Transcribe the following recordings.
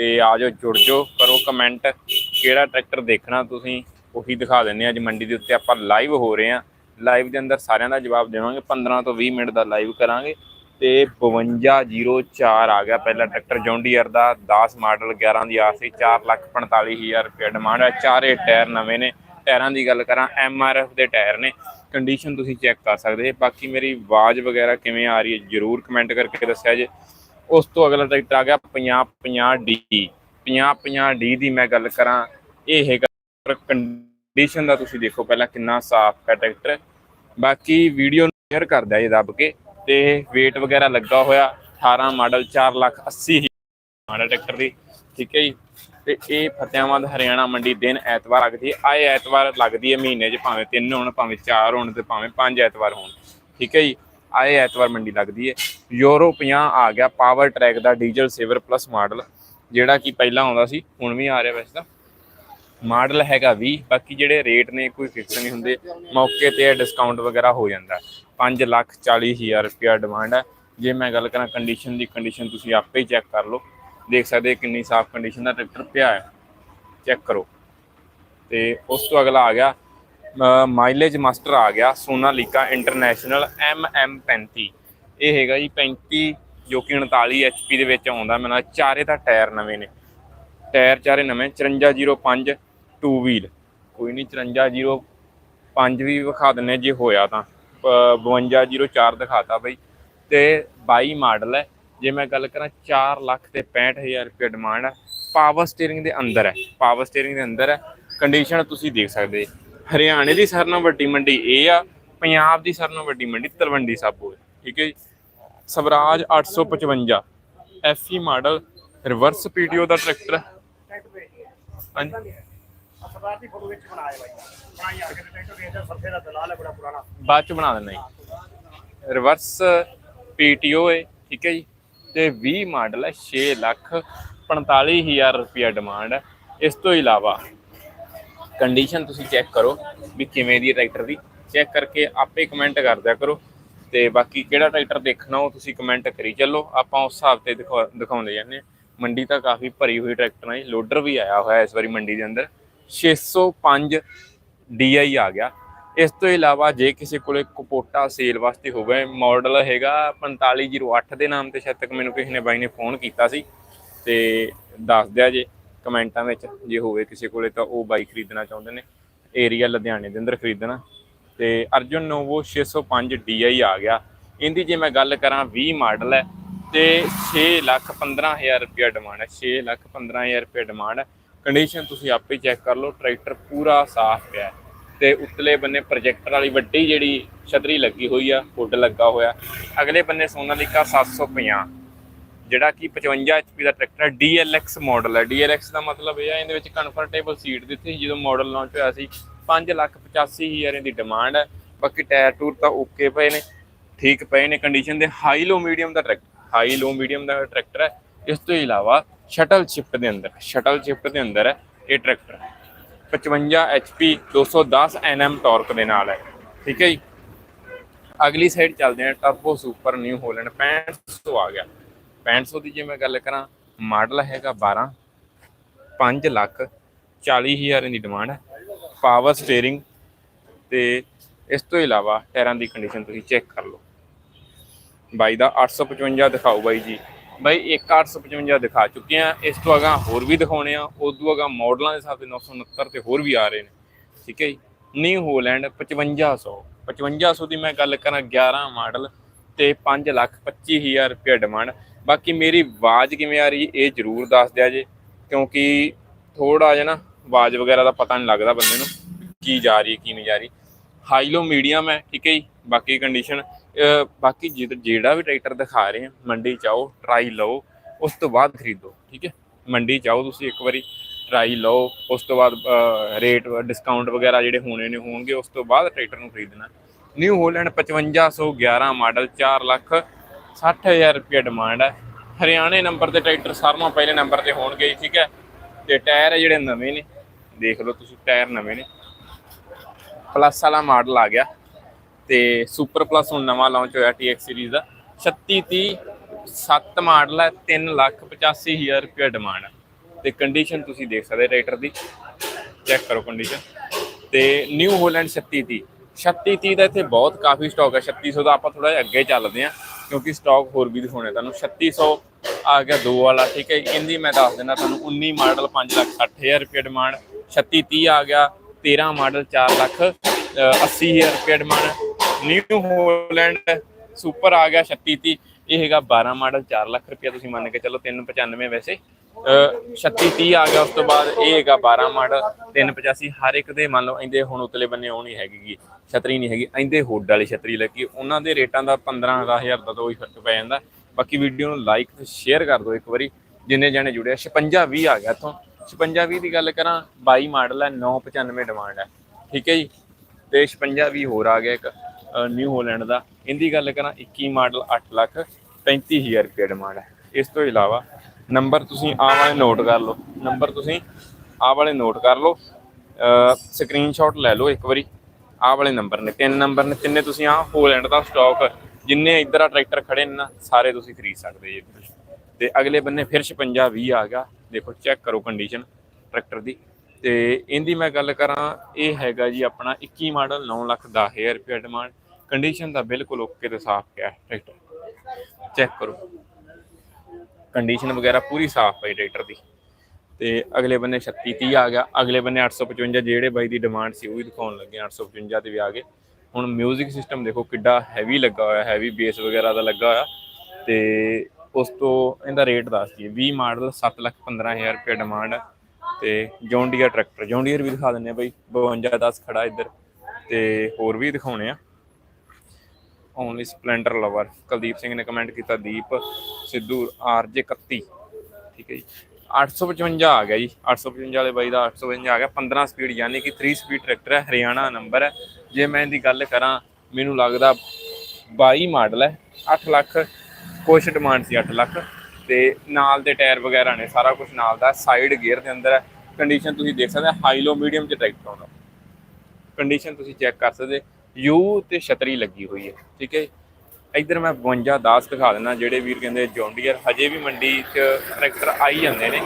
ਤੇ ਆ ਜਾਓ ਜੁੜ ਜਾਓ, ਕਰੋ ਕਮੈਂਟ ਕਿਹੜਾ ਟਰੈਕਟਰ ਦੇਖਣਾ ਤੁਸੀਂ, ਉਹੀ ਦਿਖਾ ਦਿੰਨੇ ਆ ਅੱਜ ਮੰਡੀ ਦੇ ਉੱਤੇ ਆਪਾਂ ਲਾਈਵ ਹੋ ਰਹੇ ਆ ਲਾਈਵ ਦੇ ਅੰਦਰ ਸਾਰਿਆਂ ਦਾ ਜਵਾਬ ਦੇਵਾਂਗੇ 15 ਤੋਂ 20 ਮਿੰਟ ਦਾ ਲਾਈਵ ਕਰਾਂਗੇ। ਤੇ 5204 ਆ ਗਿਆ ਪਹਿਲਾ ਟਰੈਕਟਰ ਜੌਂਡੀਅਰ ਦਾ 10 ਮਾਡਲ 11 ਦੀ ਆਸੀ 445000 ਰੁਪਏ ਡਿਮਾਂਡ ਹੈ ਚਾਰੇ ਟਾਇਰ ਨਵੇਂ ਨੇ, ਟਾਇਰਾਂ ਦੀ ਗੱਲ ਕਰਾਂ ਐਮਆਰਐਫ ਦੇ ਟਾਇਰ ਨੇ। ਕੰਡੀਸ਼ਨ ਤੁਸੀਂ ਚੈੱਕ ਕਰ ਸਕਦੇ ਬਾਕੀ ਮੇਰੀ ਆਵਾਜ਼ ਵਗੈਰਾ ਕਿਵੇਂ ਆ ਰਹੀ ਹੈ, ਜਰੂਰ ਕਮੈਂਟ ਕਰਕੇ ਦੱਸਿਆ ਜੇ। ਉਸ ਤੋਂ ਅਗਲਾ ਟਰੈਕਟਰ ਆ ਗਿਆ 50 50 ਡੀ। 50 50 ਡੀ ਦੀ ਮੈਂ ਗੱਲ ਕਰਾਂ, ਇਹ ਹੈਗਾ ਕੰਡੀਸ਼ਨ ਦਾ ਤੁਸੀਂ ਦੇਖੋ ਪਹਿਲਾਂ ਕਿੰਨਾ ਸਾਫ਼ ਹੈ ਟਰੈਕਟਰ। ਬਾਕੀ ਵੀਡੀਓ ਨੂੰ ਸ਼ੇਅਰ ਕਰਦਾ ਜੀ ਦੱਬ ਕੇ ਤੇ weight ਵਗੈਰਾ ਲੱਗਾ ਹੋਇਆ 18 ਮਾਡਲ 4 ਲੱਖ 80 ਮਾਡਲ ਟਰੈਕਟਰ ਦੀ, ਠੀਕ ਹੈ ਜੀ। ਤੇ ਇਹ ਫਤਿਆਵਾਦ ਹਰਿਆਣਾ ਮੰਡੀ ਦਿਨ ਐਤਵਾਰ ਲੱਗਦੀ ਹੈ। ਆਏ ਐਤਵਾਰ ਲੱਗਦੀ ਹੈ ਮਹੀਨੇ 'ਚ ਭਾਵੇਂ ਤਿੰਨ ਹੋਣ, ਭਾਵੇਂ ਚਾਰ ਹੋਣ ਤੇ ਭਾਵੇਂ ਪੰਜ ਐਤਵਾਰ ਹੋਣ, ਠੀਕ ਹੈ ਜੀ। ਆਏ ਐਤਵਾਰ ਮੰਡੀ ਲੱਗਦੀ ਹੈ ਯੂਰੋ 50 ਆ ਗਿਆ ਪਾਵਰ ਟਰੈਕ ਦਾ ਡੀਜ਼ਲ ਸੇਵਰ ਪਲੱਸ ਮਾਡਲ ਜਿਹੜਾ ਕਿ ਪਹਿਲਾਂ ਆਉਂਦਾ ਸੀ, ਹੁਣ ਵੀ ਆ ਰਿਹਾ ਵੈਸੇ ਤਾਂ। ਮਾਡਲ ਹੈਗਾ 20 ਬਾਕੀ ਜਿਹੜੇ ਰੇਟ ਨੇ ਕੋਈ ਫਿਕਸ ਨਹੀਂ ਹੁੰਦੇ। ਮੌਕੇ ਤੇ ਡਿਸਕਾਊਂਟ ਵਗੈਰਾ ਹੋ ਜਾਂਦਾ। 5 ਲੱਖ 40 ਹਜ਼ਾਰ ਰੁਪਿਆ ਡਿਮਾਂਡ ਹੈ। ਜੇ ਮੈਂ ਗੱਲ ਕਰਾਂ ਕੰਡੀਸ਼ਨ ਦੀ ਕੰਡੀਸ਼ਨ ਤੁਸੀਂ ਆਪੇ ਹੀ ਚੈੱਕ ਕਰ ਲਓ। ਦੇਖ ਸਕਦੇ ਕਿੰਨੀ ਸਾਫ਼ ਕੰਡੀਸ਼ਨ ਦਾ ਟਰੈਕਟਰ ਪਿਆ ਹੈ। ਚੈੱਕ ਕਰੋ। ਤੇ ਉਸ ਤੋਂ ਅਗਲਾ ਆ ਗਿਆ ਮਾਈਲੇਜ ਮਾਸਟਰ ਆ ਗਿਆ ਸੋਨਾਲੀਕਾ ਇੰਟਰਨੈਸ਼ਨਲ MM35 ਇਹ ਹੈਗਾ ਜੀ 35 ਜੋ ਕਿ 39 HP ਦੇ ਵਿੱਚ ਆਉਂਦਾ। ਮੈਨੂੰ ਚਾਰੇ ਤਾਂ ਟਾਇਰ ਨਵੇਂ ਨੇ। ਟਾਇਰ ਚਾਰੇ ਨਵੇਂ 5405 ਟੂ ਵੀਲ ਕੋਈ ਨਹੀਂ 5405 ਵੀ ਵਿਖਾ ਦਿੰਨੇ ਜੇ ਹੋਇਆ ਤਾਂ। ਪ- 5204 ਦਿਖਾਤਾ ਬਈ। ਤੇ 22 ਮਾਡਲ ਹੈ। ਜੇ ਮੈਂ ਗੱਲ ਕਰਾਂ 4 ਲੱਖ ਤੇ 65000 ਰੁਪਏ ਡਿਮਾਂਡ ਹੈ। ਪਾਵਰ ਸਟੀਅਰਿੰਗ ਦੇ ਅੰਦਰ ਹੈ। ਪਾਵਰ ਸਟੀਅਰਿੰਗ ਦੇ ਅੰਦਰ ਹੈ। ਕੰਡੀਸ਼ਨ ਤੁਸੀਂ ਦੇਖ ਸਕਦੇ ਹਰਿਆਣੇ ਦੀ ਸਾਰਿਆਂ ਨਾਲੋਂ ਵੱਡੀ ਮੰਡੀ ਇਹ ਆ, ਪੰਜਾਬ ਦੀ ਸਾਰਿਆਂ ਨਾਲੋਂ ਵੱਡੀ ਮੰਡੀ ਤਲਵੰਡੀ ਸਾਬੋ ਹੈ ਠੀਕ ਹੈ ਜੀ। Swaraj 855 FE model reverse PTO ਦਾ ਟਰੈਕਟਰ ਹਾਂਜੀ ਸਰਦਾਰ ਦੀ ਫੋਟੋ ਵਿੱਚ ਬਣਾਇਆ ਬਾਈ ਬਣਾਈ ਆ। ਕੇ ਟਰੈਕਟਰ ਵੇਚਦਾ ਸਰਫੇ ਦਾ ਦਲਾਲ ਹੈ ਬੜਾ ਪੁਰਾਣਾ ਬਾਅਦ ਚ ਬਣਾ ਦਿੰਦਾ ਜੀ। ਰਿਵਰਸ ਪੀਟੀਓ ਹੈ ਠੀਕ ਹੈ ਜੀ। ਤੇ 20 ਮਾਡਲ ਹੈ 6 ਲੱਖ 45000 ਰੁਪਿਆ ਡਿਮਾਂਡ ਹੈ ਇਸ ਤੋਂ ਇਲਾਵਾ ਕੰਡੀਸ਼ਨ ਤੁਸੀਂ ਚੈੱਕ ਕਰੋ ਵੀ ਕਿਵੇਂ ਦੀ ਟਰੈਕਟਰ ਦੀ। ਚੈੱਕ ਕਰਕੇ ਆਪੇ ਕਮੈਂਟ ਕਰ ਦਿਆ ਕਰੋ ਤੇ ਬਾਕੀ ਕਿਹੜਾ ਟਰੈਕਟਰ ਦੇਖਣਾ ਉਹ ਤੁਸੀਂ ਕਮੈਂਟ ਕਰੀ ਚੱਲੋ। ਆਪਾਂ ਉਸ ਹਿਸਾਬ ਤੇ ਦਿਖਾ- ਦਿਖਾਉਂਦੇ ਜਾਂਦੇ ਹਾਂ। ਮੰਡੀ ਤਾਂ ਕਾਫੀ ਭਰੀ ਹੋਈ ਟਰੈਕਟਰਾਂ ਦੀ ਲੋਡਰ ਵੀ ਆਇਆ ਹੋਇਆ ਇਸ ਵਾਰੀ ਮੰਡੀ ਦੇ ਅੰਦਰ। 605 DI ਆ ਗਿਆ। ਇਸ ਤੋਂ ਇਲਾਵਾ ਜੇ ਕਿਸੇ ਕੋਲੇ ਕਪੋਟਾ ਸੇਲ ਵਾਸਤੇ ਹੋਵੇ ਮਾਡਲ ਹੈਗਾ 4508 ਦੇ ਨਾਮ ਤੇ ਸ਼ਾਇਦ ਤੱਕ ਮੈਨੂੰ ਕਿਸੇ ਨੇ ਬਾਈ ਨੇ ਫੋਨ ਕੀਤਾ ਸੀ। ਤੇ ਦੱਸ ਦਿਆ ਜੇ। ਕਮੈਂਟਾਂ ਵਿੱਚ ਜੇ ਹੋਵੇ ਕਿਸੇ ਕੋਲੇ ਤਾਂ ਉਹ ਬਾਈਕ ਖਰੀਦਣਾ ਚਾਹੁੰਦੇ ਨੇ। ਏਰੀਆ ਲੁਧਿਆਣੇ ਦੇ ਅੰਦਰ ਖਰੀਦਣਾ। ਤੇ ਅਰਜੁਨ ਨੋਵੋ 605 DI ਆ ਗਿਆ। ਇਹਦੀ ਜੇ ਮੈਂ ਗੱਲ ਕਰਾਂ 20 ਮਾਡਲ ਹੈ ਤੇ 6 ਲੱਖ 15000 ਰੁਪਏ ਡਿਮਾਂਡ ਹੈ। 6 ਲੱਖ 15000 ਰੁਪਏ ਡਿਮਾਂਡ ਹੈ। ਕੰਡੀਸ਼ਨ ਤੁਸੀਂ ਆਪੇ ਚੈੱਕ ਕਰ ਲਓ ਟਰੈਕਟਰ ਪੂਰਾ ਸਾਫ਼ ਪਿਆ ਹੈ। ਤੇ ਉੱਤਲੇ ਬੰਨੇ ਪ੍ਰੋਜੈਕਟਰ ਵਾਲੀ ਵੱਡੀ ਜਿਹੜੀ ਛਤਰੀ ਲੱਗੀ ਹੋਈ ਆ ਹੁੱਡ ਲੱਗਾ ਹੋਇਆ। ਅਗਲੇ ਬੰਨੇ ਸੋਨਾਲੀਕਾ 750 ਜਿਹੜਾ ਕਿ 55 HP ਦਾ ਟਰੈਕਟਰ ਹੈ DLX ਮਾਡਲ ਹੈ। DLX ਦਾ ਮਤਲਬ ਇਹ ਹੈ ਇਹਦੇ ਵਿੱਚ ਕੰਫਰਟੇਬਲ ਸੀਟ ਦਿੱਤੀ ਜਦੋਂ ਮਾਡਲ ਲਾਂਚ ਹੋਇਆ ਸੀ 5 ਲੱਖ 85 ਹਜ਼ਾਰ ਦੀ ਡਿਮਾਂਡ ਹੈ। ਬਾਕੀ ਟਾਇਰ ਟੂਰ ਤਾਂ ਓਕੇ ਪਏ ਨੇ, ਠੀਕ ਪਏ ਨੇ। ਕੰਡੀਸ਼ਨ ਦੇ ਹਾਈ ਲੋ ਮੀਡੀਅਮ ਦਾ ਟਰੈਕਟਰ ਹਾਈ ਲੋ ਮੀਡੀਅਮ ਦਾ ਟਰੈਕਟਰ ਹੈ। ਇਸ ਤੋਂ ਇਲਾਵਾ ਸ਼ਟਲ ਸ਼ਿਫਟ ਦੇ ਅੰਦਰ ਸ਼ਟਲ ਸ਼ਿਫਟ ਦੇ ਅੰਦਰ ਹੈ, ਇਹ ਟਰੈਕਟਰ 55 HP 210 Nm ਟਾਰਕ ਦੇ ਨਾਲ ਹੈ। ਠੀਕ ਹੈ ਜੀ? ਅਗਲੀ ਸਾਈਡ ਚੱਲਦੇ ਹਾਂ। ਟਰਬੋ ਸੁਪਰ ਨਿਊ ਹੋਲੈਂਡ 6500 ਆ ਗਿਆ। 6500 ਦੀ ਜੇ ਮੈਂ ਗੱਲ ਕਰਾਂ, ਮਾਡਲ ਹੈਗਾ 12 5 ਲੱਖ 40 ਹਜ਼ਾਰ ਦੀ ਡਿਮਾਂਡ ਹੈ। ਪਾਵਰ ਸਟੀਅਰਿੰਗ ਤੇ ਇਸ ਤੋਂ ਇਲਾਵਾ ਟਾਇਰਾਂ ਦੀ ਕੰਡੀਸ਼ਨ ਤੁਸੀਂ ਚੈੱਕ ਕਰ ਲਓ। ਬਾਈ ਦਾ 855 ਦਿਖਾਓ ਬਾਈ ਜੀ। ਬਾਈ, ਇੱਕ 855 ਦਿਖਾ ਚੁੱਕੇ ਆ ਇਸ ਤੋਂ ਅਗਾ ਹੋਰ ਵੀ ਦਿਖਾਉਣੇ ਆ। ਉਦੋਂ ਅਗਾ ਮਾਡਲਾਂ ਦੇ ਹਿਸਾਬ ਤੇ 969 ਤੇ ਹੋਰ ਵੀ ਆ ਰਹੇ ਨੇ। ਠੀਕ ਹੈ ਜੀ। ਨਿਊ ਹੋਲੈਂਡ 5500 5500 ਦੀ ਮੈਂ ਗੱਲ ਕਰਾਂ 11 ਮਾਡਲ ਤੇ 5 ਲੱਖ 25000 ਰੁਪਏ ਡਿਮਾਂਡ ਬਾਕੀ ਮੇਰੀ ਆਵਾਜ਼ ਕਿਵੇਂ ਆ ਰਹੀ ਇਹ ਜਰੂਰ ਦੱਸ ਦਿਆ ਜੇ, ਕਿਉਂਕਿ ਥੋੜਾ ਜਿਹਾ ਨਾ ਆਵਾਜ਼ ਵਗੈਰਾ ਦਾ ਪਤਾ ਨਹੀਂ ਲੱਗਦਾ ਬੰਦੇ ਨੂੰ ਕੀ ਜਾ ਰਹੀ ਹੈ ਕੀ ਨਹੀਂ ਜਾ ਰਹੀ। ਹਾਈ ਲੋ ਮੀਡੀਅਮ ਹੈ, ਠੀਕ ਹੈ ਜੀ, ਬਾਕੀ ਕੰਡੀਸ਼ਨ ਬਾਕੀ ਜਿਹ- ਜਿਹੜਾ ਵੀ ਟਰੈਕਟਰ ਦਿਖਾ ਰਹੇ ਆ ਮੰਡੀ ਆਓ ਟਰਾਈ ਲਓ, ਉਸ ਤੋਂ ਬਾਅਦ ਖਰੀਦੋ, ਠੀਕ ਹੈ। ਮੰਡੀ ਚ ਆਓ ਤੁਸੀਂ ਇੱਕ ਵਾਰੀ ਟਰਾਈ ਲਓ, ਉਸ ਤੋਂ ਬਾਅਦ ਰੇਟ ਡਿਸਕਾਊਂਟ ਵਗੈਰਾ ਜਿਹੜੇ ਹੋਣੇ ਨੇ ਹੋਣਗੇ, ਉਸ ਤੋਂ ਬਾਅਦ ਟਰੈਕਟਰ ਨੂੰ ਖਰੀਦਣਾ। ਨਿਊ ਹੋਲੈਂਡ 5511 ਮਾਡਲ 4 ਲੱਖ 60000 ਰੁਪਏ ਡਿਮਾਂਡ ਹੈ। ਹਰਿਆਣੇ ਨੰਬਰ ਤੇ ਟਰੈਕਟਰ ਸਾਰਿਆਂ ਨਾਲੋਂ ਪਹਿਲੇ ਨੰਬਰ ਤੇ ਹੋਣਗੇ ਠੀਕ ਹੈ? ਤੇ ਟਾਇਰ ਜਿਹੜੇ ਨਵੇਂ ਨੇ, ਦੇਖ ਲਓ ਤੁਸੀਂ, ਟਾਇਰ ਨਵੇਂ ਨੇ। ਪਲੱਸ ਵਾਲਾ ਮਾਡਲ ਆ ਗਿਆ ਤੇ ਸੁਪਰ ਪਲੱਸ ਹੁਣ ਨਵਾਂ ਲਾਂਚ ਹੋਇਆ TX ਸੀਰੀਜ਼ ਦਾ। 3630 7 ਮਾਡਲ ਹੈ 3 ਲੱਖ 85000 ਰੁਪਏ ਡਿਮਾਂਡ ਹੈ ਤੇ ਕੰਡੀਸ਼ਨ ਤੁਸੀਂ ਦੇਖ ਸਕਦੇ ਟਰੈਕਟਰ ਦੀ। ਚੈੱਕ ਕਰੋ ਕੰਡੀਸ਼ਨ ਤੇ ਨਿਊ ਹੋਲੈਂਡ 3630 3630 ਦਾ ਇੱਥੇ ਬਹੁਤ ਕਾਫੀ ਸਟਾਕ ਹੈ। 3600 ਦਾ ਆਪਾਂ ਥੋੜਾ ਜਿਹਾ ਅੱਗੇ ਚੱਲਦੇ ਹਾਂ, ਕਿਉਂਕਿ ਸਟਾਕ ਹੋਰ ਵੀ ਦਿਖਾਉਣੇ ਤੁਹਾਨੂੰ। 3600 ਆ ਗਿਆ ਦੋ ਵਾਲਾ, ਠੀਕ ਹੈ ਇਹਦੀ ਮੈਂ ਦੱਸ ਦਿੰਦਾ ਤੁਹਾਨੂੰ 19 ਮਾਡਲ 5 ਲੱਖ 60000 ਰੁਪਏ ਡਿਮਾਂਡ 3630 ਆ ਗਿਆ 13 ਮਾਡਲ 4 ਲੱਖ 80000 ਰੁਪਏ ਡਿਮਾਂਡ ਨਿਊ ਹੋਲੈਂਡ ਸੁਪਰ ਆ ਗਿਆ 3630 ਇਹ ਹੈਗਾ 12 ਮਾਡਲ 4 ਲੱਖ ਰੁਪਏ ਤੁਸੀਂ ਮੰਨ ਕੇ ਚੱਲੋ 395 ਵੈਸੇ। 3630 ਆ ਗਿਆ, ਉਸ ਤੋਂ ਬਾਅਦ ਇਹ ਹੈਗਾ 12 ਮਾਡਲ 385 ਹਰ ਇੱਕ ਦੇ ਮੰਨ ਲਓ ਇਹਦੇ ਹੁਣ ਉਤਲੇ ਬੰਨੇ ਉਹ ਨਹੀਂ ਹੈਗੀ ਛਤਰੀ ਨਹੀਂ ਹੈਗੀ, ਇਹਦੇ ਹੁੱਡ ਵਾਲੀ ਛਤਰੀ ਲੱਗੀ। ਉਹਨਾਂ ਦੇ ਰੇਟਾਂ ਦਾ 15000 ਦਾ ਤਾਂ ਉਹੀ ਫ਼ਰਕ ਪੈ ਜਾਂਦਾ। ਬਾਕੀ ਵੀਡੀਓ ਨੂੰ ਲਾਈਕ ਤੇ ਸ਼ੇਅਰ ਕਰ ਦਿਓ ਇੱਕ ਵਾਰੀ, ਜਿੰਨੇ ਜਾਣੇ ਜੁੜੇ ਆ। 56 20 ਆ ਗਿਆ ਇੱਥੋਂ। 56 20 ਦੀ ਗੱਲ ਕਰਾਂ 22 ਮਾਡਲ ਹੈ 995 ਡਿਮਾਂਡ ਹੈ ਠੀਕ ਹੈ ਜੀ? ਤੇ 56 20 ਹੋਰ ਆ ਗਿਆ ਇੱਕ ਨਿਊ ਹੋਲੈਂਡ ਦਾ। ਇਹਦੀ ਗੱਲ ਕਰਾਂ 21 ਮਾਡਲ 8 ਲੱਖ 35000 ਰੁਪਏ ਡਿਮਾਂਡ ਹੈ। ਇਸ ਤੋਂ ਇਲਾਵਾ ਨੰਬਰ ਤੁਸੀਂ ਆਹ ਵਾਲੇ ਨੋਟ ਕਰ ਲਓ। ਨੰਬਰ ਤੁਸੀਂ ਆਹ ਵਾਲੇ ਨੋਟ ਕਰ ਲਓ। ਸਕਰੀਨਸ਼ਾਟ ਲੈ ਲਓ ਇੱਕ ਵਾਰੀ। ਆਹ ਵਾਲੇ ਨੰਬਰ ਨੇ, ਤਿੰਨ ਨੰਬਰ ਨੇ, ਤਿੰਨੇ ਤੁਸੀਂ ਆਹ ਹੋਲੈਂਡ ਦਾ ਸਟਾਕ ਜਿੰਨੇ ਇੱਧਰ ਆ ਟਰੈਕਟਰ ਖੜੇ ਨੇ ਨਾ, ਸਾਰੇ ਤੁਸੀਂ ਖਰੀਦ ਸਕਦੇ ਜੀ। ਤੇ ਅਗਲੇ ਬੰਨੇ ਫਿਰ 56 20 ਆ ਗਿਆ। ਦੇਖੋ ਚੈੱਕ ਕਰੋ ਕੰਡੀਸ਼ਨ ਟਰੈਕਟਰ ਦੀ। ਤੇ ਇਹਦੀ ਮੈਂ ਗੱਲ ਕਰਾਂ, ਇਹ ਹੈਗਾ ਜੀ ਆਪਣਾ 21 ਮਾਡਲ 9 ਲੱਖ 10000 ਰੁਪਏ ਡਿਮਾਂਡ ਕੰਡੀਸ਼ਨ ਦਾ ਬਿਲਕੁਲ ਓਕੇ ਤੇ ਸਾਫ਼ ਪਿਆ ਟਰੈਕਟਰ ਚੈੱਕ ਕਰੋ। ਕੰਡੀਸ਼ਨ ਵਗੈਰਾ ਪੂਰੀ ਸਾਫ਼ ਪਈ ਟਰੈਕਟਰ ਦੀ। ਤੇ ਅਗਲੇ ਬੰਨੇ 36 30 ਆ ਗਿਆ। ਅਗਲੇ ਬੰਨੇ 855 ਜਿਹੜੇ ਬਾਈ ਦੀ ਡਿਮਾਂਡ ਸੀ ਉਹ ਵੀ ਦਿਖਾਉਣ ਲੱਗੇ 855 ਤੇ ਵੀ ਆ ਗਏ। ਹੁਣ 뮤직 ਸਿਸਟਮ ਦੇਖੋ ਕਿੱਡਾ ਹੈਵੀ ਲੱਗਾ ਹੋਇਆ ਹੈਵੀ ਬੇਸ ਵਗੈਰਾ ਦਾ ਲੱਗਾ ਹੋਇਆ। ਤੇ ਉਸ ਤੋਂ ਇਹਦਾ ਰੇਟ ਦੱਸ ਦਈਏ 20 ਮਾਡਲ 7 ਲੱਖ 15000 ਰੁਪਏ ਡਿਮਾਂਡ ਹੈ ਤੇ ਜੌਨ ਟਰੈਕਟਰ ਜੌਨ ਵੀ ਦਿਖਾ ਦਿੰਨੇ ਆ ਬਾਈ 52 10 ਖੜਾ ਇੱਧਰ। ਤੇ ਹੋਰ ਵੀ ਦਿਖਾਉਣੇ ਆ। Only Splendor lover. Kuldeep Singh ਨੇ ਕਮੈਂਟ ਕੀਤਾ ਦੀਪ ਸਿੱਧੂ ਆਰਜੇ 31 ਠੀਕ ਹੈ ਜੀ। 855 ਆ ਗਿਆ ਜੀ। 855 ਵਾਲੇ ਬਾਈ ਦਾ 855 ਆ ਗਿਆ। 15 ਸਪੀਡ, ਯਾਨੀ ਕਿ 3 ਸਪੀਡ ਟਰੈਕਟਰ ਹੈ। ਹਰਿਆਣਾ ਨੰਬਰ ਹੈ। ਜੇ ਮੈਂ ਇਹਦੀ ਗੱਲ ਕਰਾਂ, ਮੈਨੂੰ ਲੱਗਦਾ 22 ਮਾਡਲ ਹੈ। 8 ਲੱਖ ਕੁਛ ਡਿਮਾਂਡ ਸੀ 8 ਲੱਖ। ਤੇ ਨਾਲ ਦੇ ਟਾਇਰ ਵਗੈਰਾ ਨੇ, ਸਾਰਾ ਕੁਝ ਨਾਲ ਦਾ। ਸਾਈਡ ਗੇਅਰ ਦੇ ਅੰਦਰ ਹੈ। ਕੰਡੀਸ਼ਨ ਤੁਸੀਂ ਦੇਖ ਸਕਦੇ ਹਾਈ ਲੋ ਮੀਡੀਅਮ ਚ ਟਰੈਕਟਰ ਆਉਂਦਾ ਕੰਡੀਸ਼ਨ ਤੁਸੀਂ ਚੈੱਕ ਕਰ ਸਕਦੇ। ਯੂ ਤੇ ਛਤਰੀ ਲੱਗੀ ਹੋਈ ਹੈ, ਠੀਕ ਹੈ ਇੱਧਰ ਮੈਂ 52 10 ਦਿਖਾ ਦਿੰਦਾ, ਜਿਹੜੇ ਵੀਰ ਕਹਿੰਦੇ ਜੌਂਡੀਅਰ ਹਜੇ ਵੀ ਮੰਡੀ 'ਚ ਟਰੈਕਟਰ ਆਈ ਜਾਂਦੇ ਨੇ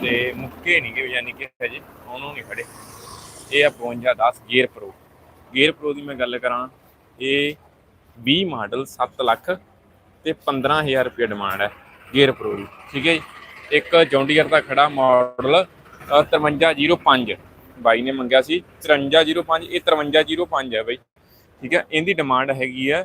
ਤੇ ਮੁੱਕੇ ਨਹੀਂ ਗਏ ਯਾਨੀ ਕਿ ਹਜੇ, ਉਹਨੂੰ ਨਹੀਂ ਖੜੇ ਇਹ ਆ 52 ਦਾਸ ਗੇਅਰ ਪ੍ਰੋ ਗੇਅਰ ਪ੍ਰੋ ਦੀ ਮੈਂ ਗੱਲ ਕਰਾਂ, ਇਹ 20 ਮਾਡਲ 7 ਲੱਖ ਤੇ 15000 ਰੁਪਏ ਡਿਮਾਂਡ ਹੈ ਗੇਅਰ ਪ੍ਰੋ ਦੀ, ਠੀਕ ਹੈ ਜੀ। ਇੱਕ ਜੌਂਡੀਅਰ ਦਾ ਖੜਾ ਮਾਡਲ 5305 ਬਾਈ ਨੇ ਮੰਗਿਆ ਸੀ 5305 ਇਹ 5305 ਹੈ ਬਾਈ। ਠੀਕ ਹੈ? ਇਹਦੀ ਡਿਮਾਂਡ ਹੈਗੀ ਹੈ,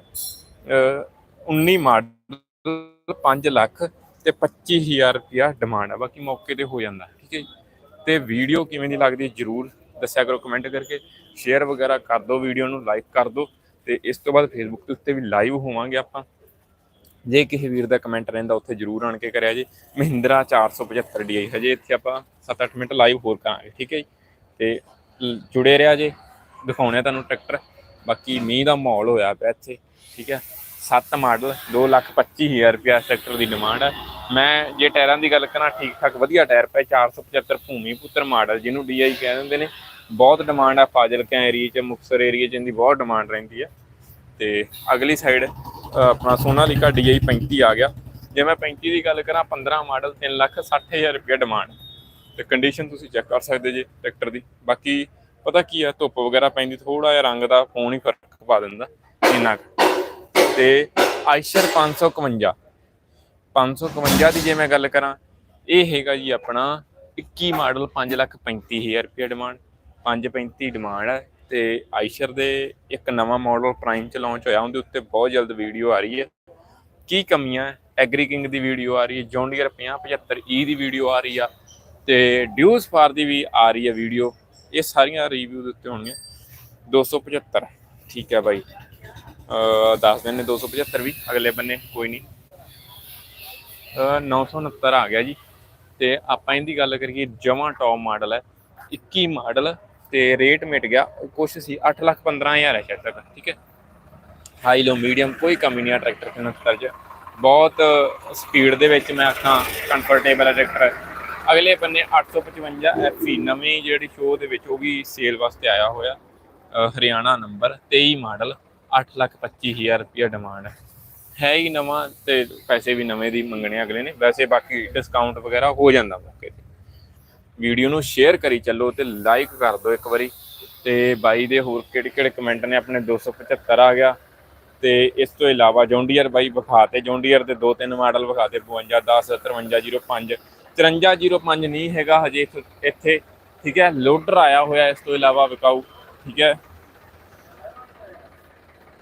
ਅਹ 19 ਮਾਡਲ 5 ਲੱਖ ਤੇ 25000 ਰੁਪਿਆ ਡਿਮਾਂਡ ਆ ਬਾਕੀ ਮੌਕੇ ਤੇ ਹੋ ਜਾਂਦਾ, ਠੀਕ ਹੈ ਜੀ। ਤੇ ਵੀਡੀਓ ਕਿਵੇਂ ਦੀ ਲੱਗਦੀ ਜਰੂਰ ਦੱਸਿਆ ਕਰੋ ਕਮੈਂਟ ਕਰਕੇ। ਸ਼ੇਅਰ ਵਗੈਰਾ ਕਰ ਦਿਓ ਵੀਡੀਓ ਨੂੰ ਲਾਈਕ ਕਰ ਦਿਓ ਤੇ ਇਸ ਤੋਂ ਬਾਅਦ ਫੇਸਬੁੱਕ ਦੇ ਉੱਤੇ ਵੀ ਲਾਈਵ ਹੋਵਾਂਗੇ ਆਪਾਂ। ਜੇ ਕਿਸੇ ਵੀਰ ਦਾ ਕਮੈਂਟ ਰਹਿੰਦਾ, ਉੱਥੇ ਜਰੂਰ ਆਣ ਕੇ ਕਰਿਆ ਜੀ। ਮਹਿੰਦਰਾ 475 DI ਹਜੇ ਇੱਥੇ ਆਪਾਂ 7-8 ਮਿੰਟ ਲਾਈਵ ਹੋਰ ਕਰਾਂਗੇ, ਠੀਕ ਹੈ ਜੀ? ਤੇ ਜੁੜੇ ਰਿਹਾ ਜੇ, ਦਿਖਾਉਣੇ ਤੁਹਾਨੂੰ ਟਰੈਕਟਰ ਬਾਕੀ ਮੀਂਹ ਦਾ ਮਾਹੌਲ ਹੋਇਆ ਪਿਆ ਇੱਥੇ, ਠੀਕ ਹੈ। 7 ਮਾਡਲ 225000 ਰੁਪਿਆ ਟਰੈਕਟਰ ਦੀ ਡਿਮਾਂਡ ਹੈ ਮੈਂ ਜੇ ਟਾਇਰਾਂ ਦੀ ਗੱਲ ਕਰਾਂ ਠੀਕ ਠਾਕ ਵਧੀਆ ਟਾਇਰ ਪਏ 475 ਭੂਮੀ ਪੁੱਤਰ ਮਾਡਲ ਜਿਹਨੂੰ DI ਕਹਿ ਦਿੰਦੇ ਨੇ। ਬਹੁਤ ਡਿਮਾਂਡ ਆ ਫਾਜ਼ਿਲਕਾ ਏਰੀਆ 'ਚ, ਮੁਕਤਸਰ ਏਰੀਆ 'ਚ, ਇਹਦੀ ਬਹੁਤ ਡਿਮਾਂਡ ਰਹਿੰਦੀ ਹੈ ਤੇ ਅਗਲੀ ਸਾਈਡ ਆਪਣਾ ਸੋਨਾਲੀਕਾ DI 35 ਆ ਗਿਆ। ਜੇ ਮੈਂ 35 ਦੀ ਗੱਲ ਕਰਾਂ 15 ਮਾਡਲ 3 ਲੱਖ 60000 ਰੁਪਏ ਡਿਮਾਂਡ ਤੇ ਕੰਡੀਸ਼ਨ ਤੁਸੀਂ ਚੈੱਕ ਕਰ ਸਕਦੇ ਜੇ ਟਰੈਕਟਰ ਦੀ। ਬਾਕੀ ਪਤਾ ਕੀ ਆ, ਧੁੱਪ ਵਗੈਰਾ ਪੈਂਦੀ ਥੋੜਾ ਜਿਹਾ ਰੰਗ ਦਾ ਫੋਨ ਹੀ ਫ਼ਰਕ ਪਾ ਦਿੰਦਾ, ਇੰਨਾ ਕੁ। ਤੇ ਆਇਸ਼ਰ 551 551 ਦੀ ਜੇ ਮੈਂ ਗੱਲ ਕਰਾਂ, ਇਹ ਹੈਗਾ ਜੀ ਆਪਣਾ 21 ਮਾਡਲ 5 ਲੱਖ 35000 ਰੁਪਏ ਡਿਮਾਂਡ 535 ਡਿਮਾਂਡ ਹੈ ਤੇ ਆਇਸ਼ਰ ਦੇ ਇੱਕ ਨਵਾਂ ਮਾਡਲ ਪ੍ਰਾਈਮ ਚ ਲਾਂਚ ਹੋਇਆ, ਉਹਦੇ ਉੱਤੇ ਬਹੁਤ ਜਲਦ ਵੀਡੀਓ ਆ ਰਹੀ ਹੈ ਕੀ ਕਮੀਆਂ ਐਗਰੀ ਕਿੰਗ ਦੀ ਵੀਡੀਓ ਆ ਰਹੀ ਹੈ ਜੌਂਡੀਅਰ 5075 ਈ ਦੀ ਵੀਡੀਓ ਆ ਰਹੀ ਆ, ਤੇ ਡਿਊਸ ਫਾਰ ਦੀ ਵੀ ਆ ਰਹੀ ਹੈ ਵੀਡੀਓ ਇਹ ਸਾਰੀਆਂ ਰਿਵਿਊ ਦੇ ਉੱਤੇ ਹੋਣਗੀਆਂ। 275 ਠੀਕ ਹੈ ਬਾਈ। ਅ ਦੱਸ ਦਿੰਨੇ 275 ਵੀ, ਅਗਲੇ ਬੰਨੇ ਕੋਈ ਨਹੀਂ। ਅ 969 ਆ ਗਿਆ ਜੀ। ਤੇ ਆਪਾਂ ਇਹਦੀ ਗੱਲ ਕਰੀਏ, ਜਮਾ ਟੌਪ ਮਾਡਲ ਹੈ 21 ਮਾਡਲ ਤੇ ਰੇਟ ਮਿਟ ਗਿਆ ਕੁਛ ਸੀ 8 ਲੱਖ 15000 ਹੈ ਸ਼ਾਇਦ ਤੱਕ, ਠੀਕ ਹੈ। ਹਾਈ ਲੋ ਮੀਡੀਅਮ ਕੋਈ ਕਮੀ ਨਹੀਂ ਆ ਟਰੈਕਟਰ ਦੇ ਨਾਲ ਚ। ਬਹੁਤ ਸਪੀਡ ਦੇ ਵਿੱਚ ਮੈਂ ਆਖਾਂ ਕੰਫਰਟੇਬਲ ਹੈ ਟਰੈਕਟਰ ਅਗਲੇ ਬੰਨੇ 855 ਐਫੀ ਨਵੀਂ ਜਿਹੜੀ ਸ਼ੋਅ ਦੇ ਵਿੱਚ ਉਹ ਵੀ ਸੇਲ ਵਾਸਤੇ ਆਇਆ ਹੋਇਆ ਹਰਿਆਣਾ ਨੰਬਰ 23 ਮਾਡਲ 8 ਲੱਖ 25000 ਰੁਪਇਆ ਡਿਮਾਂਡ ਹੈ ਹੈ ਹੀ ਨਵਾਂ ਤੇ ਪੈਸੇ ਵੀ ਨਵੇਂ ਦੀ ਮੰਗਣੇ ਅਗਲੇ ਨੇ। ਵੈਸੇ ਬਾਕੀ ਡਿਸਕਾਊਂਟ ਵਗੈਰਾ ਹੋ ਜਾਂਦਾ ਮੌਕੇ ਤੇ। ਵੀਡੀਓ ਨੂੰ ਸ਼ੇਅਰ ਕਰੀ ਚੱਲੋ ਤੇ ਲਾਈਕ ਕਰ ਦਿਓ ਇੱਕ ਵਾਰੀ। ਤੇ ਬਾਈ ਦੇ ਹੋਰ ਕਿਹੜੇ ਕਿਹੜੇ ਕਮੈਂਟ ਨੇ? ਆਪਣੇ 275 ਆ ਗਿਆ। ਤੇ ਇਸ ਤੋਂ ਇਲਾਵਾ ਜੌਂਡੀਅਰ ਬਾਈ ਵਿਖਾਤੇ ਜੌਂਡੀਅਰ ਦੇ ਦੋ ਤਿੰਨ ਮਾਡਲ ਵਿਖਾਤੇ 52 10 5305 5305 ਨਹੀਂ ਹੈਗਾ ਹਜੇ ਇੱਥੇ- ਠੀਕ ਹੈ? ਲੋਡਰ ਆਇਆ ਹੋਇਆ ਇਸ ਤੋਂ ਇਲਾਵਾ ਵਿਕਾਊ, ਠੀਕ ਹੈ?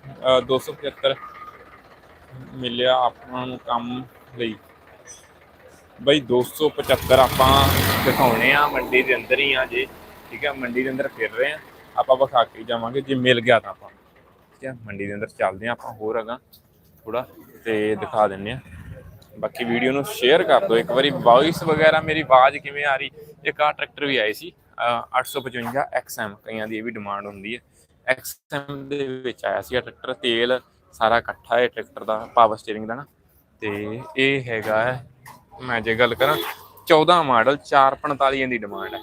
ਅਹ 275 ਮਿਲਿਆ ਆਪਾਂ ਨੂੰ ਕੰਮ ਲਈ। ਬਈ 275 ਆਪਾਂ ਦਿਖਾਉਣੇ ਆ, ਮੰਡੀ ਦੇ ਅੰਦਰ ਹੀ ਆ ਜੇ, ਠੀਕ ਹੈ? ਮੰਡੀ ਦੇ ਅੰਦਰ ਫਿਰ ਰਹੇ ਆ, ਆਪਾਂ ਵਿਖਾ ਕੇ ਜਾਵਾਂਗੇ, ਜੇ ਮਿਲ ਗਿਆ ਤਾਂ ਆਪਾਂ। ਠੀਕ ਹੈ? ਮੰਡੀ ਦੇ ਅੰਦਰ ਚੱਲਦੇ ਆ ਆਪਾਂ ਹੋਰ ਅਗਾ ਥੋੜਾ ਤੇ ਦਿਖਾ ਦਿੰਨੇ ਆ। ਬਾਕੀ ਵੀਡੀਓ ਨੂੰ ਸ਼ੇਅਰ ਕਰ ਦਿਓ। ਇੱਕ ਵਾਰੀ ਵੌਇਸ ਵਗੈਰਾ ਮੇਰੀ ਆਵਾਜ਼ ਕਿਵੇਂ ਆ ਰਹੀ, ਇੱਕ ਆ ਟਰੈਕਟਰ ਵੀ ਆਏ ਸੀ, ਅਹ 855 XM ਕਈਆਂ ਦੀ ਇਹ ਵੀ ਡਿਮਾਂਡ ਹੁੰਦੀ ਹੈ। XM ਦੇ ਵਿੱਚ ਆਇਆ ਸੀ ਟਰੈਕਟਰ ਤੇਲ ਸਾਰਾ ਇਕੱਠਾ ਹੈ ਟਰੈਕਟਰ ਦਾ ਪਾਵਰ ਸਟੀਅਰਿੰਗ ਦਾ ਨਾ। ਤੇ ਇਹ ਹੈਗਾ ਹੈ, ਮੈਂ ਜੇ ਗੱਲ ਕਰਾਂ 14 ਮਾਡਲ 445 ਦੀ ਡਿਮਾਂਡ ਹੈ।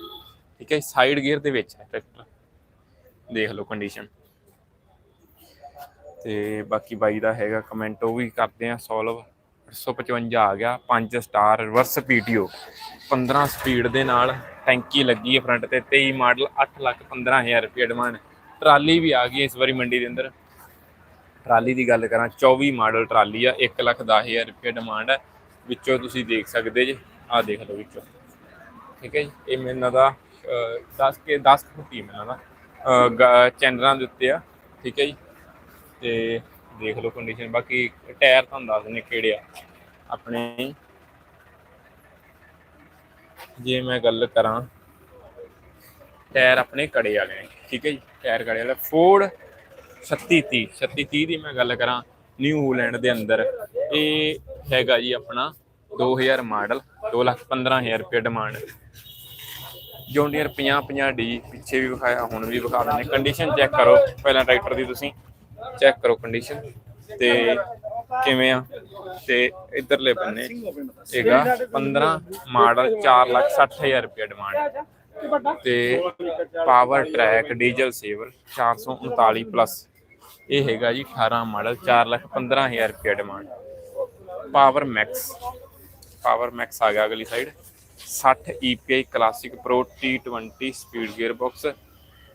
ਠੀਕ ਹੈ ਸਾਈਡ ਗੇਅਰ ਦੇ ਵਿੱਚ ਹੈ ਟਰੈਕਟਰ ਦੇਖ ਲਓ ਕੰਡੀਸ਼ਨ ਤੇ ਬਾਕੀ ਬਾਈ ਦਾ ਹੈਗਾ ਕਮੈਂਟ ਉਹ ਵੀ ਕਰਦੇ ਆ ਸੋਲਵ 855 ਆ ਗਿਆ 5 ਸਟਾਰ ਰਿਵਰਸ ਪੀਟੀਓ 15 ਸਪੀਡ ਦੇ ਨਾਲ ਟੈਂਕੀ ਲੱਗੀ ਹੈ ਫਰੰਟ ਤੇ 23 ਮਾਡਲ 8 ਲੱਖ 15000 ਰੁਪਏ ਡਿਮਾਂਡ ਟਰਾਲੀ ਵੀ ਆ ਗਈ ਇਸ ਵਾਰੀ ਮੰਡੀ ਦੇ ਅੰਦਰ। ਟਰਾਲੀ ਦੀ ਗੱਲ ਕਰਾਂ 24 ਮਾਡਲ ਟਰਾਲੀ ਆ 1 ਲੱਖ 10000 ਰੁਪਏ ਡਿਮਾਂਡ ਹੈ। ਵਿੱਚੋਂ ਤੁਸੀਂ ਦੇਖ ਸਕਦੇ ਜੇ, ਆਹ ਦੇਖ ਲਓ ਵਿੱਚੋਂ। ਠੀਕ ਹੈ ਜੀ, ਇਹ ਮੈਨੂੰ ਦਾ 10 ਕੇ 10 ਫੁੱਟੀ ਮੈਨੂੰ ਦਾ ਚੈਨਲਾਂ ਦੇ ਉੱਤੇ ਆ। ਠੀਕ ਹੈ ਜੀ, ਤੇ ਦੇਖ ਲਓ ਕੰਡੀਸ਼ਨ ਬਾਕੀ ਟਾਇਰ ਤੁਹਾਨੂੰ ਦੱਸ ਦਿੰਦੇ ਕਿਹੜੇ ਆ। ਆਪਣੇ ਜੇ ਮੈਂ ਗੱਲ ਕਰਾਂ ਟਾਇਰ ਆਪਣੇ ਕੜੇ ਵਾਲੇ ਨੇ, ਠੀਕ ਹੈ ਜੀ ਟਾਇਰ ਕੜੇ ਵਾਲੇ ਫੋਰਡ 3630 3630 ਦੀ ਮੈਂ ਗੱਲ ਕਰਾਂ ਨਿਊ ਹੋਲੈਂਡ ਦੇ ਅੰਦਰ। ਇਹ ਹੈਗਾ ਜੀ ਆਪਣਾ 2000 ਮਾਡਲ 215000 ਰੁਪਏ ਡਿਮਾਂਡ ਜੌਂਡੀਅਰ 50 50 ਡੀ, ਪਿੱਛੇ ਵੀ ਵਿਖਾਇਆ, ਹੁਣ ਵੀ ਵਿਖਾ ਦਿੰਦੇ। ਕੰਡੀਸ਼ਨ ਚੈੱਕ ਕਰੋ, ਪਹਿਲਾਂ ਟਰੈਕਟਰ ਦੀ ਤੁਸੀਂ। ਚੈੱਕ ਕਰੋ ਕੰਡੀਸ਼ਨ ਤੇ ਕਿਵੇਂ ਆ? ਤੇ ਇਧਰਲੇ ਬੰਨੇ ਹੈਗਾ 15 ਮਾਡਲ 460000 ਰੁਪਏ ਡਿਮਾਂਡ ਤੇ Powertrac diesel saver 439 plus ਇਹ ਹੈਗਾ ਜੀ 18 ਮਾਡਲ 415000 ਰੁਪਏ demand power max power max ਆ ਗਿਆ ਅਗਲੀ side 60 EPI classic pro T20 speed gear box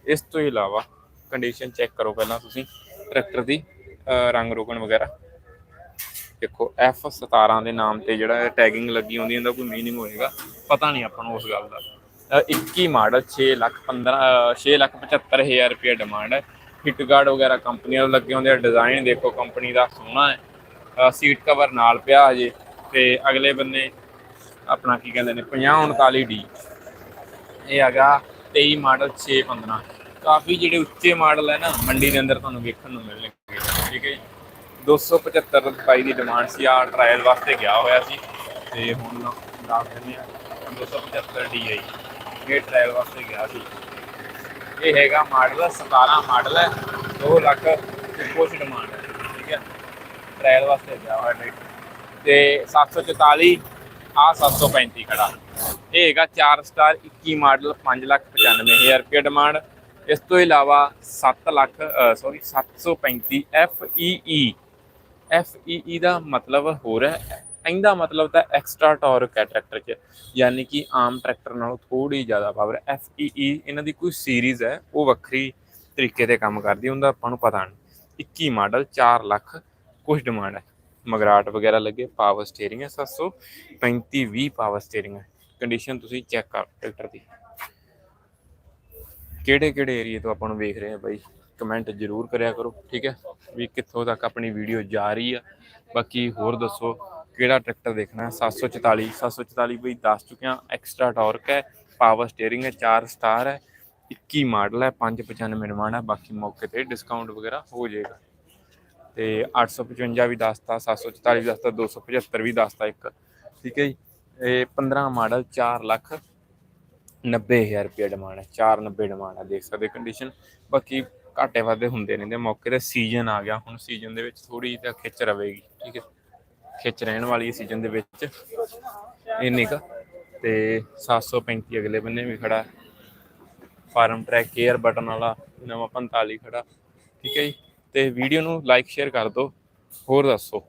ਇਸ ਤੋਂ ਇਲਾਵਾ ਕੰਡੀਸ਼ਨ ਚੈੱਕ ਕਰੋ ਪਹਿਲਾਂ ਤੁਸੀਂ। ਟਰੈਕਟਰ ਦੀ ਰੰਗ ਰੋਗਣ ਵਗੈਰਾ। ਦੇਖੋ F17 ਦੇ ਨਾਮ ਤੇ ਜਿਹੜਾ ਟੈਗਿੰਗ ਲੱਗੀ ਹੁੰਦੀ ਇਹਦਾ ਕੋਈ ਮੀਨਿੰਗ ਹੋਏਗਾ। ਪਤਾ ਨਹੀਂ ਆਪਾਂ ਨੂੰ ਉਸ ਗੱਲ ਦਾ। ਅਹ 21 ਮਾਡਲ 6 ਲੱਖ 15 6 ਲੱਖ 75000 ਰੁਪਏ ਡਿਮਾਂਡ ਹੈ। ਹਿੱਟ ਗਾਰਡ ਵਗੈਰਾ ਕੰਪਨੀਆਂ ਦੇ ਲੱਗੇ ਹੁੰਦੇ ਆ। ਡਿਜ਼ਾਈਨ ਦੇਖੋ ਕੰਪਨੀ ਦਾ ਸੋਹਣਾ ਹੈ। ਸੀਟ ਕਵਰ ਨਾਲ ਪਿਆ ਹਜੇ। ਤੇ ਅਗਲੇ ਬੰਨੇ ਆਪਣਾ ਕੀ ਕਹਿੰਦੇ ਨੇ 5039 ਡੀ ਇਹ ਹੈਗਾ 23 ਮਾਡਲ 615 ਕਾਫੀ ਜਿਹੜੇ ਉੱਚੇ ਮਾਡਲ ਹੈ ਨਾ, ਮੰਡੀ ਦੇ ਅੰਦਰ ਤੁਹਾਨੂੰ ਵੇਖਣ ਨੂੰ ਮਿਲਣਗੇ। ਠੀਕ ਹੈ ਜੀ। 275 ਰੁਪਏ ਦੀ ਡਿਮਾਂਡ ਸੀ ਆ ਟ੍ਰਾਇਲ ਵਾਸਤੇ ਗਿਆ ਹੋਇਆ ਸੀ। ਤੇ ਹੁਣ ਦੱਸ ਦਿੰਦੇ ਆ 275 ਡੀ ਆਈ ਇਹ ਟ੍ਰਾਇਲ ਵਾਸਤੇ ਗਿਆ ਸੀ। ਇਹ ਹੈਗਾ ਮਾਡਲ 17 ਮਾਡਲ ਹੈ 2 ਲੱਖ ਤੇ ਡਿਮਾਂਡ ਹੈ। ਠੀਕ ਹੈ। ਟ੍ਰਾਇਲ ਵਾਸਤੇ ਗਿਆ ਹੋਇਆ ਟਰੈਕਟਰ ਤੇ 744 ਆ 735 ਖੜਾ। ਇਹ ਹੈਗਾ 4 ਸਟਾਰ 21 ਮਾਡਲ 5 ਲੱਖ 95000 ਰੁਪਏ ਡਿਮਾਂਡ ਇਸ ਤੋਂ ਇਲਾਵਾ 7 ਲੱਖ ਸੌਰੀ 735 FEE FEE ਦਾ ਮਤਲਬ ਹੋਰ ਹੈ। ਇਹਦਾ ਮਤਲਬ ਤਾਂ ਐਕਸਟਰਾ ਟਾਰਕ ਹੈ ਟਰੈਕਟਰ 'ਚ। ਯਾਨੀ ਕਿ ਆਮ ਟਰੈਕਟਰ ਨਾਲੋਂ ਥੋੜੀ ਜ਼ਿਆਦਾ ਪਾਵਰ FEE ਇਹਨਾਂ ਦੀ ਕੋਈ ਸੀਰੀਜ਼ ਹੈ, ਉਹ ਵੱਖਰੀ ਤਰੀਕੇ ਤੇ ਕੰਮ ਕਰਦੀ ਹੁੰਦਾ ਆਪਾਂ ਨੂੰ ਪਤਾ ਨਹੀਂ। 21 ਮਾਡਲ 4 ਲੱਖ ਕੁਝ ਡਿਮਾਂਡ ਹੈ। ਮਗਰਾਟ ਵਗੈਰਾ ਲੱਗੇ ਪਾਵਰ ਸਟੀਅਰਿੰਗ ਹੈ 735 20 ਪਾਵਰ ਸਟੀਅਰਿੰਗ ਹੈ। ਕੰਡੀਸ਼ਨ ਤੁਸੀਂ ਚੈੱਕ ਕਰ ਟਰੈਕਟਰ ਦੀ। ਕਿਹੜੇ ਕਿਹੜੇ ਏਰੀਏ ਤੋਂ ਆਪਾਂ ਨੂੰ ਵੇਖ ਰਹੇ ਆ ਬਾਈ? ਕਮੈਂਟ ਜ਼ਰੂਰ ਕਰਿਆ ਕਰੋ, ਠੀਕ ਹੈ? ਵੀ ਕਿੱਥੋਂ ਤੱਕ ਆਪਣੀ ਵੀਡੀਓ ਜਾ ਰਹੀ ਆ। ਬਾਕੀ ਹੋਰ ਦੱਸੋ, ਕਿਹੜਾ ਟਰੈਕਟਰ ਦੇਖਣਾ? ਹੈ 744 744 ਬਈ ਦੱਸ ਚੁੱਕਿਆ ਐਕਸਟਰਾ ਟਾਰਕ ਹੈ ਪਾਵਰ ਸਟੀਅਰਿੰਗ ਹੈ 4 ਸਟਾਰ ਹੈ 21 ਮਾਡਲ ਹੈ 595 ਡਿਮਾਂਡ ਹੈ, ਬਾਕੀ ਮੌਕੇ ਤੇ ਡਿਸਕਾਊਂਟ ਵਗੈਰਾ ਹੋ ਜਾਏਗਾ। ਤੇ 855 ਵੀ ਦੱਸਤਾ 744 ਵੀ ਦੱਸਤਾ 275 ਵੀ ਦੱਸਤਾ ਇੱਕ, ਠੀਕ ਹੈ ਜੀ? ਇਹ 15 ਮਾਡਲ 4 ਲੱਖ 90000 ਰੁਪਏ ਡਿਮਾਂਡ ਹੈ 490 ਡਿਮਾਂਡ ਹੈ, ਦੇਖ ਸਕਦੇ ਕੰਡੀਸ਼ਨ ਬਾਕੀ ਘਾਟੇ ਵਾਧੇ ਹੁੰਦੇ ਰਹਿੰਦੇ ਮੌਕੇ ਤੇ ਸੀਜ਼ਨ ਆ ਗਿਆ। ਹੁਣ ਸੀਜ਼ਨ ਦੇ ਵਿੱਚ ਥੋੜੀ ਤਾਂ ਖਿੱਚ ਰਵੇਗੀ, ਠੀਕ ਹੈ। ਖਿੱਚ ਰਹਿਣ ਵਾਲੀ ਸੀਜ਼ਨ ਦੇ ਵਿੱਚ। ਇੰਨੀ ਕੁ ਤੇ 735 ਅਗਲੇ ਬੰਨੇ ਵੀ ਖੜਾ ਫਾਰਮ ਟਰੈਕ, ਕੇਅਰ ਬਟਨ ਵਾਲਾ, ਨਵਾਂ 45 ਖੜਾ। ਠੀਕ ਹੈ ਜੀ। ਤੇ ਵੀਡੀਓ ਨੂੰ ਲਾਈਕ ਸ਼ੇਅਰ ਕਰ ਦਿਓ। ਹੋਰ ਦੱਸੋ।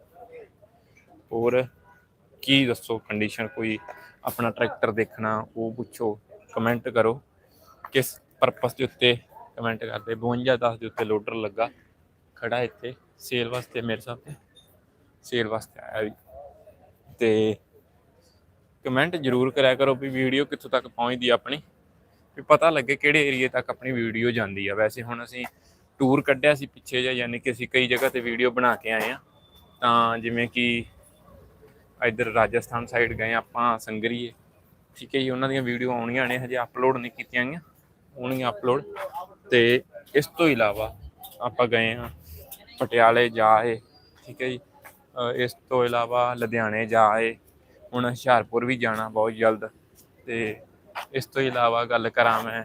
ਹੋਰ ਕੀ ਦੱਸੋ? ਕੰਡੀਸ਼ਨ ਕੋਈ ਆਪਣਾ ਟਰੈਕਟਰ ਦੇਖਣਾ, ਉਹ ਪੁੱਛੋ। ਕਮੈਂਟ ਕਰੋ ਕਿਸ ਪਰਪਸ ਦੇ ਉੱਤੇ ਕਮੈਂਟ ਕਰਦੇ। 52 10 ਦੇ ਉੱਤੇ ਲੋਡਰ ਲੱਗਾ। ਖੜਾ ਇੱਥੇ ਸੇਲ ਵਾਸਤੇ ਮੇਰੇ ਸਾਹਮਣੇ। ਸੇਲ ਵਾਸਤੇ ਆਇਆ ਵੀ। ਤੇ ਕਮੈਂਟ ਜਰੂਰ ਕਰਿਆ ਕਰੋ ਵੀ ਵੀਡੀਓ ਕਿੱਥੋਂ ਤੱਕ ਪਹੁੰਚਦੀ ਆ ਆਪਣੀ। ਵੀ ਪਤਾ ਲੱਗੇ ਕਿਹੜੇ ਏਰੀਏ ਤੱਕ ਆਪਣੀ ਵੀਡੀਓ ਜਾਂਦੀ ਆ। ਵੈਸੇ ਹੁਣ ਅਸੀਂ ਟੂਰ ਕੱਢਿਆ ਸੀ ਪਿੱਛੇ ਜਿਹਾ, ਯਾਨੀ ਕਿ ਅਸੀਂ ਕਈ ਜਗ੍ਹਾ ਤੇ ਵੀਡੀਓ ਬਣਾ ਕੇ ਆਏ ਆ। ਤਾਂ ਜਿਵੇਂ ਕਿ ਇੱਧਰ ਰਾਜਸਥਾਨ ਸਾਈਡ ਗਏ ਆਪਾਂ ਸੰਗਰੀਏ। ਠੀਕ ਹੈ ਜੀ, ਉਹਨਾਂ ਦੀਆਂ ਵੀਡੀਓ ਆਉਣੀਆਂ ਨੇ, ਹਜੇ ਅਪਲੋਡ ਨਹੀਂ ਕੀਤੀਆਂ ਗਈਆਂ ਹੋਣਗੀਆਂ ਅਪਲੋਡ ਤੇ ਇਸ ਤੋਂ ਇਲਾਵਾ ਆਪਾਂ ਗਏ ਹਾਂ ਪਟਿਆਲੇ ਜਾ ਆਏ, ਠੀਕ ਹੈ ਜੀ। ਇਸ ਤੋਂ ਇਲਾਵਾ ਲੁਧਿਆਣੇ ਜਾ ਆਏ, ਹੁਣ ਹੁਸ਼ਿਆਰਪੁਰ ਵੀ ਜਾਣਾ ਬਹੁਤ ਜਲਦ। ਤੇ ਇਸ ਤੋਂ ਇਲਾਵਾ ਗੱਲ ਕਰਾਂ ਮੈਂ,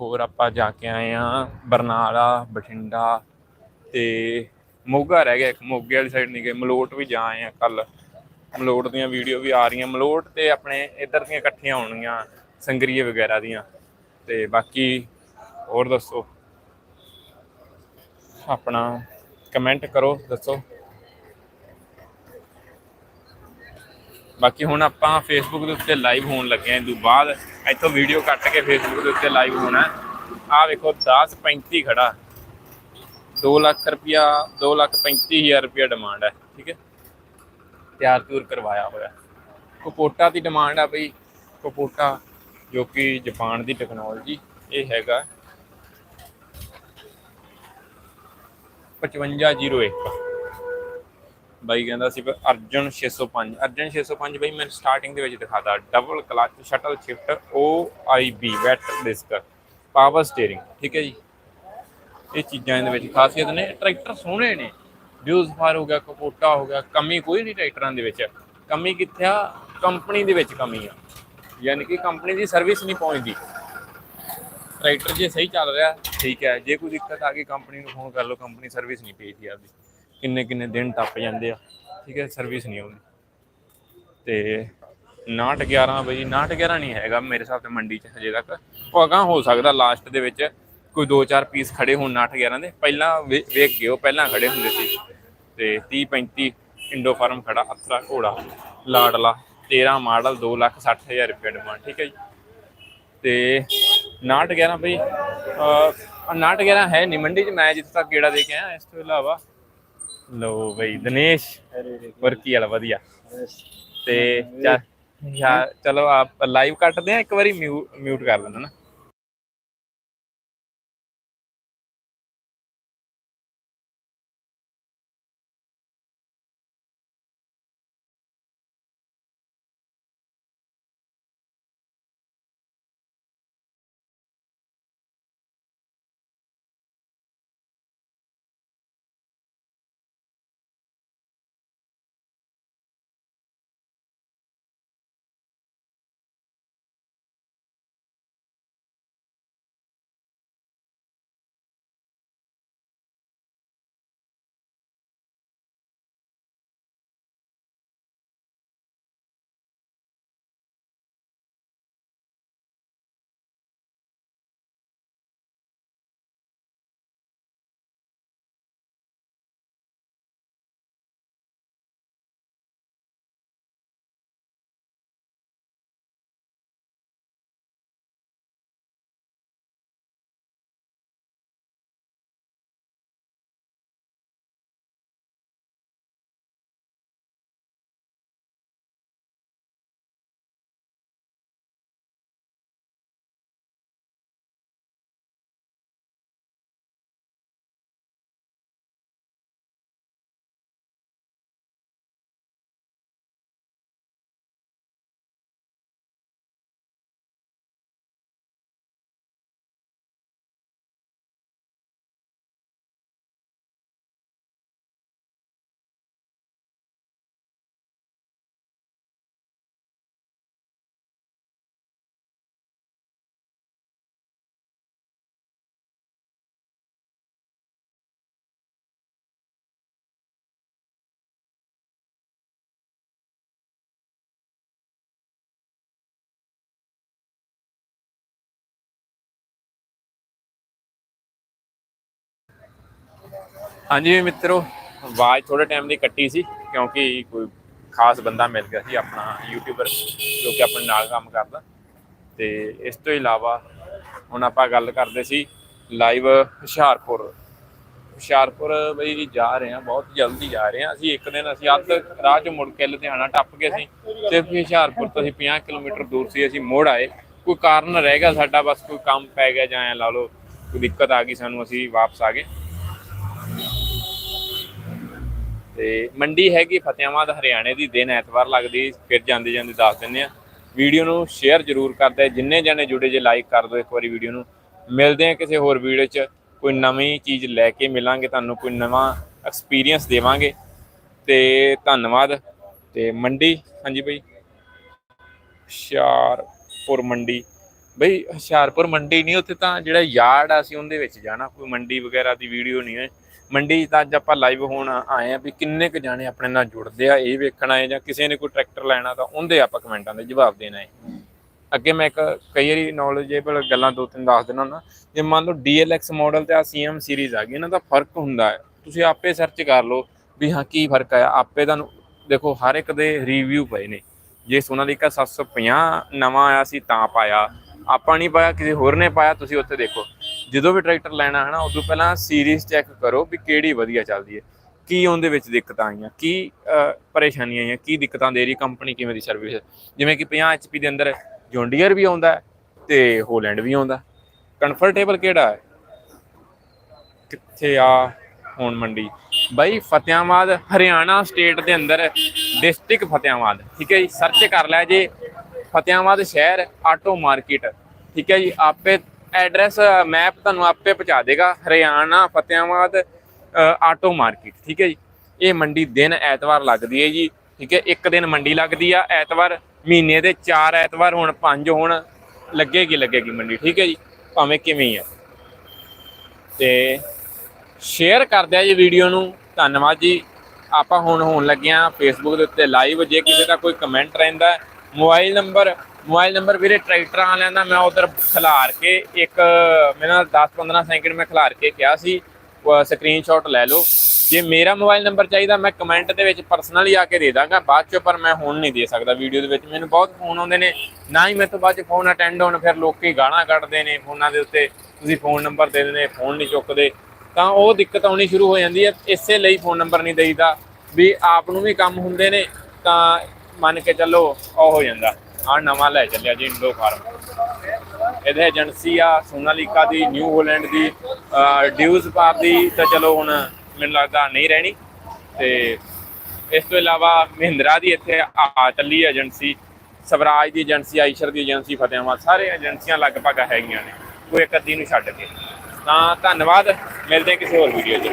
ਹੋਰ ਆਪਾਂ ਜਾ ਕੇ ਆਏ ਆ ਬਰਨਾਲਾ, ਬਠਿੰਡਾ ਤੇ ਮੋਗਾ ਰਹਿ ਗਿਆ ਇੱਕ ਮੋਗੇ ਵਾਲੀ ਸਾਈਡ ਨਹੀਂ ਗਏ, ਮਲੋਟ ਵੀ ਜਾ ਆਏ ਆ ਕੱਲ ਮਲੋਟ ਦੀਆਂ ਵੀਡੀਓ ਵੀ ਆ ਰਹੀਆਂ। ਮਲੋਟ ਤੇ ਆਪਣੇ ਇੱਧਰ ਦੀਆਂ ਇਕੱਠੀਆਂ ਹੋਣਗੀਆਂ, ਸੰਗਰੀਏ ਵਗੈਰਾ ਦੀਆਂ। ਤੇ ਬਾਕੀ ਹੋਰ ਦੱਸੋ? ਆਪਣਾ ਕਮੈਂਟ ਕਰੋ, ਦੱਸੋ। ਬਾਕੀ ਹੁਣ ਆਪਾਂ ਫੇਸਬੁੱਕ ਦੇ ਉੱਤੇ ਲਾਈਵ ਹੋਣ ਲੱਗੇ ਆਂ ਤੋਂ ਬਾਅਦ ਇੱਥੋਂ ਵੀਡੀਓ ਕੱਟ ਕੇ ਫੇਸਬੁੱਕ ਦੇ ਉੱਤੇ ਲਾਈਵ ਹੋਣਾ ਆਹ ਵੇਖੋ 1035 ਖੜਾ। 2 ਲੱਖ ਰੁਪਿਆ 2 ਲੱਖ 35000 ਰੁਪਿਆ ਡਿਮਾਂਡ ਹੈ, ਠੀਕ ਹੈ। ਤਿਆਰ ਤਿਉਰ ਕਰਵਾਇਆ ਹੋਇਆ। ਕੋਪੋਟਾ ਦੀ ਡਿਮਾਂਡ ਆ ਬਈ ਕੋਪੋਟਾ ਜੋ ਕਿ ਜਾਪਾਨ ਦੀ ਟੈਕਨੋਲੋਜੀ ਇਹ ਹੈਗਾ 5501 ਬਾਈ ਕਹਿੰਦਾ ਸੀ ਵੀ ਅਰਜਨ 605 ਅਰਜਨ 605 ਬਾਈ, ਮੈਂ ਸਟਾਰਟਿੰਗ ਦੇ ਵਿੱਚ ਦਿਖਾਤਾ। Double clutch shuttle shift O I B wet disc power steering ਠੀਕ ਹੈ ਜੀ? ਇਹ ਚੀਜ਼ਾਂ ਇਹਦੇ ਵਿੱਚ ਖਾਸੀਅਤ ਨੇ। ਟਰੈਕਟਰ ਸੋਹਣੇ ਨੇ। ਡਿਊਜ਼ਫਾਰ ਹੋ ਗਿਆ, ਕਪੋਟਾ ਹੋ ਗਿਆ, ਕਮੀ ਕੋਈ ਨਹੀਂ ਟਰੈਕਟਰਾਂ ਦੇ ਵਿੱਚ। ਕਮੀ ਕਿੱਥੇ ਆ? ਕੰਪਨੀ ਦੇ ਵਿੱਚ ਕਮੀ ਆ। ਯਾਨੀ ਕਿ ਕੰਪਨੀ ਦੀ ਸਰਵਿਸ ਨਹੀਂ ਪਹੁੰਚਦੀ। ਟਰੈਕਟਰ ਜੇ ਸਹੀ ਚੱਲ ਰਿਹਾ, ਠੀਕ ਹੈ। ਜੇ ਕੋਈ ਦਿੱਕਤ ਆ ਗਈ ਕੰਪਨੀ ਨੂੰ ਫੋਨ ਕਰ ਲਓ ਕੰਪਨੀ ਸਰਵਿਸ ਨਹੀਂ ਭੇਜਦੀ ਆਪਦੀ। ਕਿੰਨੇ ਕਿੰਨੇ ਦਿਨ ਟੱਪ ਜਾਂਦੇ ਆ, ਠੀਕ ਹੈ ਸਰਵਿਸ ਨਹੀਂ ਆਉਂਦੀ। ਤੇ 911 ਬਈ 911 ਨਹੀਂ ਹੈਗਾ ਮੇਰੇ ਹਿਸਾਬ ਤੇ ਮੰਡੀ 'ਚ ਹਜੇ ਤੱਕ। ਉਹ ਅਗਾਂਹ ਹੋ ਸਕਦਾ ਲਾਸਟ ਦੇ ਵਿੱਚ ਕੋਈ 2-4 ਪੀਸ ਖੜੇ ਹੋਣ 911 ਦੇ। ਪਹਿਲਾਂ ਵੇ- ਵੇਖ ਗਏ ਉਹ ਪਹਿਲਾਂ ਖੜੇ ਹੁੰਦੇ ਸੀ। ਤੇ 30 35 ਇੰਡੋ ਫਾਰਮ ਖੜਾ, ਅਤਰਾ ਘੋੜਾ, ਲਾਡਲਾ 13 ਮਾਡਲ 2 ਲੱਖ 60 ਹਜ਼ਾਰ ਰੁਪਏ ਡਿਮਾਂਡ, ਠੀਕ ਹੈ ਜੀ। ਤੇ 911 ਬਈ, ਅਹ 911 ਹੈ ਨਹੀਂ ਮੰਡੀ 'ਚ, ਮੈਂ ਜਿੱਥੇ ਤੱਕ ਗੇੜਾ ਦੇ ਕੇ ਆਇਆ, ਇਸ ਤੋਂ ਇਲਾਵਾ ਲੋ ਬਈ ਦਿਨੇਸ਼ ਵਰਕੀ ਵਾਲਾ ਵਧੀਆ। ਤੇ ਚਲੋ ਆਪ ਲਾਈਵ ਕੱਟਦੇ ਆ ਇੱਕ ਵਾਰੀ ਮਿਊਟ ਕਰ ਲੈਣਾ ਨਾ। ਹਾਂਜੀ ਮਿੱਤਰੋ, ਆਵਾਜ਼ ਥੋੜੇ ਟਾਈਮ ਦੀ ਕੱਟੀ ਸੀ ਕਿਉਂਕਿ ਕੋਈ ਖਾਸ ਬੰਦਾ ਮਿਲ ਗਿਆ ਸੀ ਆਪਣਾ ਯੂਟਿਊਬਰ ਜੋ ਕਿ ਆਪਣੇ ਨਾਲ ਕੰਮ ਕਰਦਾ। ਤੇ ਇਸ ਤੋਂ ਇਲਾਵਾ ਹੁਣ ਆਪਾਂ ਗੱਲ ਕਰਦੇ ਸੀ ਲਾਈਵ ਹੁਸ਼ਿਆਰਪੁਰ। ਹੁਸ਼ਿਆਰਪੁਰ ਬਈ ਜੀ ਜਾ ਰਹੇ ਹਾਂ, ਬਹੁਤ ਜਲਦੀ ਜਾ ਰਹੇ ਹਾਂ। ਅਸੀਂ ਇੱਕ ਦਿਨ ਅਸੀਂ ਅੱਧ ਰਾਹ ਚ ਮੁੜ ਕੇ ਲੁਧਿਆਣਾ ਟੱਪ ਕੇ ਸੀ ਤੇ ਹੁਸ਼ਿਆਰਪੁਰ ਤੋਂ ਅਸੀਂ 50 ਕਿਲੋਮੀਟਰ ਦੂਰ ਸੀ, ਅਸੀਂ ਮੁੜ ਆਏ। ਕੋਈ ਕਾਰਨ ਰਹਿ ਗਿਆ ਸਾਡਾ, ਬਸ ਕੋਈ ਕੰਮ ਪੈ ਗਿਆ ਜਾਂ ਐਂ ਲਾ ਲਓ, ਕੋਈ ਦਿੱਕਤ ਆ ਗਈ ਸਾਨੂੰ, ਅਸੀਂ ਵਾਪਸ ਆ ਗਏ। ਤੇ ਮੰਡੀ ਹੈਗੀ ਫਤਿਆਬਾਦ ਹਰਿਆਣੇ ਦੀ, ਦਿਨ ਐਤਵਾਰ ਲੱਗਦੀ, ਫਿਰ ਜਾਂਦੇ ਜਾਂਦੇ ਦੱਸ ਦਿੰਦੇ ਆ ਵੀਡੀਓ ਨੂੰ ਸ਼ੇਅਰ ਜ਼ਰੂਰ ਕਰਦੇ ਜਿੰਨੇ ਜਣੇ ਜੁੜੇ ਜੇ ਲਾਈਕ ਕਰ ਦਿਓ ਇੱਕ ਵਾਰੀ ਵੀਡੀਓ ਨੂੰ। ਮਿਲਦੇ ਆ ਕਿਸੇ ਹੋਰ ਵੀਡੀਓ 'ਚ, ਕੋਈ ਨਵੀਂ ਚੀਜ਼ ਲੈ ਕੇ ਮਿਲਾਂਗੇ, ਤੁਹਾਨੂੰ ਕੋਈ ਨਵਾਂ ਐਕਸਪੀਰੀਅੰਸ ਦੇਵਾਂਗੇ। ਤੇ ਧੰਨਵਾਦ। ਤੇ ਮੰਡੀ, ਹਾਂਜੀ ਬਈ। ਹੁਸ਼ਿਆਰਪੁਰ ਮੰਡੀ। ਬਈ, ਹੁਸ਼ਿਆਰਪੁਰ ਮੰਡੀ ਨਹੀਂ, ਉੱਥੇ ਤਾਂ ਜਿਹੜਾ ਯਾਰਡ ਆ, ਅਸੀਂ ਉਹਦੇ ਵਿੱਚ ਜਾਣਾ। ਕੋਈ ਮੰਡੀ ਵਗੈਰਾ ਦੀ ਵੀਡੀਓ ਨਹੀਂ ਹੈ। ਮੰਡੀ 'ਚ ਤਾਂ ਅੱਜ ਆਪਾਂ ਲਾਈਵ ਹੋਣ ਆਏ ਆ ਵੀ ਕਿੰਨੇ ਕੁ ਜਾਣੇ ਆਪਣੇ ਨਾਲ ਜੁੜਦੇ ਆ, ਇਹ ਵੇਖਣ ਆਏ ਜਾਂ ਕਿਸੇ ਨੇ ਕੋਈ ਟਰੈਕਟਰ ਲੈਣਾ ਤਾਂ ਉਹਦੇ ਆਪਾਂ ਕਮੈਂਟਾਂ ਦੇ ਜਵਾਬ ਦੇਣਾ ਹੈ। ਅੱਗੇ ਮੈਂ ਇੱਕ ਕਈ ਵਾਰੀ ਨੌਲੇਜੇਬਲ ਗੱਲਾਂ ਦੋ ਤਿੰਨ ਦੱਸ ਦਿੰਦਾ ਨਾ ਜੇ ਮੰਨ ਲਓ DLX ਮਾਡਲ ਤੇ ਆ CM ਸੀਰੀਜ਼ ਆ ਗਈ, ਇਹਨਾਂ ਦਾ ਫ਼ਰਕ ਹੁੰਦਾ ਹੈ। ਤੁਸੀਂ ਆਪੇ ਸਰਚ ਕਰ ਲਓ ਵੀ ਹਾਂ ਕੀ ਫ਼ਰਕ ਆ ਆਪੇ ਤੁਹਾਨੂੰ, ਦੇਖੋ ਹਰ ਇੱਕ ਦੇ ਰਿਵਿਊ ਪਏ ਨੇ। ਜੇ ਸੋਨਾਲੀਕਾ 750 ਨਵਾਂ ਆਇਆ ਸੀ ਤਾਂ ਪਾਇਆ, ਆਪਾਂ ਨਹੀਂ ਪਾਇਆ, ਕਿਸੇ ਹੋਰ ਨੇ ਪਾਇਆ, ਤੁਸੀਂ ਉੱਥੇ ਦੇਖੋ। ਜਦੋਂ ਵੀ ਟਰੈਕਟਰ ਲੈਣਾ ਹੈ ਨਾ, ਉਦੋਂ ਪਹਿਲਾਂ ਸੀਰੀਜ਼ ਚੈੱਕ ਕਰੋ ਵੀ ਕਿਹੜੀ ਵਧੀਆ ਚੱਲਦੀ ਹੈ। ਕੀ ਉਹਦੇ ਵਿੱਚ ਦਿੱਕਤਾਂ ਆਈਆਂ, ਕੀ ਪਰੇਸ਼ਾਨੀਆਂ ਆਈਆਂ, ਕੀ ਦਿੱਕਤਾਂ ਦੇ ਰਹੀ ਕੰਪਨੀ ਕਿਵੇਂ ਦੀ ਸਰਵਿਸ ਜਿਵੇਂ ਕਿ 50 HP ਦੇ ਅੰਦਰ ਜੌਂਡੀਅਰ ਵੀ ਆਉਂਦਾ ਹੈ ਤੇ ਹੋਲੈਂਡ ਵੀ ਆਉਂਦਾ ਕੰਫਰਟੇਬਲ ਕਿਹੜਾ ਹੈ? ਕਿੱਥੇ ਆ ਹੁਣ ਮੰਡੀ? ਬਾਈ ਫਤਿਆਬਾਦ ਹਰਿਆਣਾ ਸਟੇਟ ਦੇ ਅੰਦਰ ਡਿਸਟ੍ਰਿਕਟ ਫਤਿਆਬਾਦ ਠੀਕ ਹੈ ਜੀ? ਸਰਚ ਕਰ ਲਿਆ ਜੇ ਫਤਿਆਬਾਦ ਸ਼ਹਿਰ ਆਟੋ ਮਾਰਕੀਟ ਠੀਕ ਹੈ ਜੀ? ਆਪੇ ਐਡਰੈਸ ਮੈਪ ਤੁਹਾਨੂੰ ਆਪੇ ਪਹੁੰਚਾ ਦੇਗਾ। ਹਰਿਆਣਾ ਫਤਿਆਬਾਦ ਆਟੋ ਮਾਰਕੀਟ ਠੀਕ ਹੈ ਜੀ? ਇਹ ਮੰਡੀ ਦਿਨ ਐਤਵਾਰ ਲੱਗਦੀ ਹੈ ਜੀ, ਠੀਕ ਹੈ? ਇੱਕ ਦਿਨ ਮੰਡੀ ਲੱਗਦੀ ਆ, ਐਤਵਾਰ ਮਹੀਨੇ ਦੇ 4 ਐਤਵਾਰ, ਹੁਣ 5 ਹੁਣ ਲੱਗੇਗੀ ਲੱਗੇਗੀ ਮੰਡੀ, ਠੀਕ ਹੈ ਜੀ? ਭਾਵੇਂ ਕਿਵੇਂ ਆ। ਤੇ ਸ਼ੇਅਰ ਕਰ ਦਿਆ ਜੀ ਵੀਡੀਓ ਨੂੰ। ਧੰਨਵਾਦ ਜੀ। ਆਪਾਂ ਹੁਣ ਹੋਣ ਲੱਗਿਆ ਫੇਸਬੁੱਕ ਦੇ ਉੱਤੇ ਲਾਈਵ ਜੇ ਕਿਸੇ ਦਾ ਕੋਈ ਕਮੈਂਟ ਰਹਿੰਦਾ ਮੋਬਾਈਲ ਨੰਬਰ ਮੋਬਾਈਲ ਨੰਬਰ ਵੀਰੇ ਟਰੈਕਟਰਾਂ ਵਾਲਿਆਂ ਦਾ ਮੈਂ ਉਧਰ ਖਿਲਾਰ ਕੇ ਇੱਕ, ਮੇਰੇ ਨਾਲ 10-15 ਸੈਕਿੰਡ ਮੈਂ ਖਿਲਾਰ ਕੇ ਕਿਹਾ ਸੀ। ਸਕਰੀਨਸ਼ਾਟ ਲੈ ਲਓ। ਜੇ ਮੇਰਾ ਮੋਬਾਈਲ ਨੰਬਰ ਚਾਹੀਦਾ, ਮੈਂ ਕਮੈਂਟ ਦੇ ਵਿੱਚ ਪਰਸਨਲੀ ਆ ਕੇ ਦੇ ਦਾਂਗਾ। ਬਾਅਦ ਚੋਂ ਪਰ ਮੈਂ ਹੁਣ ਨਹੀਂ ਦੇ ਸਕਦਾ ਵੀਡੀਓ ਦੇ ਵਿੱਚ। ਮੈਨੂੰ ਬਹੁਤ ਫੋਨ ਆਉਂਦੇ ਨੇ। ਨਾ ਹੀ ਮੇਰੇ ਤੋਂ ਬਾਅਦ ਚ ਫੋਨ ਅਟੈਂਡ ਹੋਣ, ਫਿਰ ਲੋਕੀ ਗਾਣਾ ਕੱਢਦੇ ਨੇ ਫੋਨਾਂ ਦੇ ਉੱਤੇ। ਤੁਸੀਂ ਫੋਨ ਨੰਬਰ ਦੇ ਦਿੰਦੇ ਫੋਨ ਨਹੀਂ ਚੁੱਕਦੇ। ਤਾਂ ਉਹ ਦਿੱਕਤ ਆਉਣੀ ਸ਼ੁਰੂ ਹੋ ਜਾਂਦੀ ਹੈ। ਇਸੇ ਲਈ ਫੋਨ ਨੰਬਰ ਨਹੀਂ ਦੇਈਦਾ। ਵੀ ਆਪ ਨੂੰ ਵੀ ਕੰਮ ਹੁੰਦੇ ਨੇ, ਤਾਂ ਮੰਨ ਕੇ ਚੱਲੋ ਉਹ ਹੋ ਜਾਂਦਾ। ਆ ਨਵਾਂ ਲੈ ਚੱਲਿਆ ਜੀ ਇੰਡੋ ਫਾਰਮ। ਇਹਦੇ ਏਜੰਸੀ ਆ, ਸੋਨਾਲੀਕਾ ਦੀ, ਨਿਊ ਹੋਲੈਂਡ ਦੀ ਡਿਊਜ਼ ਪਾਰ ਦੀ, ਤਾਂ ਚਲੋ ਹੁਣ ਮੈਨੂੰ ਲੱਗਦਾ ਨਹੀਂ ਰਹਿਣੀ। ਤੇ ਇਸ ਤੋਂ ਇਲਾਵਾ ਮਹਿੰਦਰਾ ਦੀ ਇੱਥੇ ਆ ਚੱਲੀ ਏਜੰਸੀ, ਸਵਰਾਜ ਦੀ ਏਜੰਸੀ, ਆਈਸ਼ਰ ਦੀ ਏਜੰਸੀ ਫਤਿਆਬਾਦ ਸਾਰੇ ਏਜੰਸੀਆਂ ਲਗਭਗ ਹੈਗੀਆਂ ਨੇ। ਕੋਈ ਇੱਕ ਅੱਧੀ ਨੂੰ ਛੱਡ ਕੇ। ਤਾਂ ਧੰਨਵਾਦ, ਮਿਲਦੇ ਕਿਸੇ ਹੋਰ ਵੀਡੀਓ 'ਚ।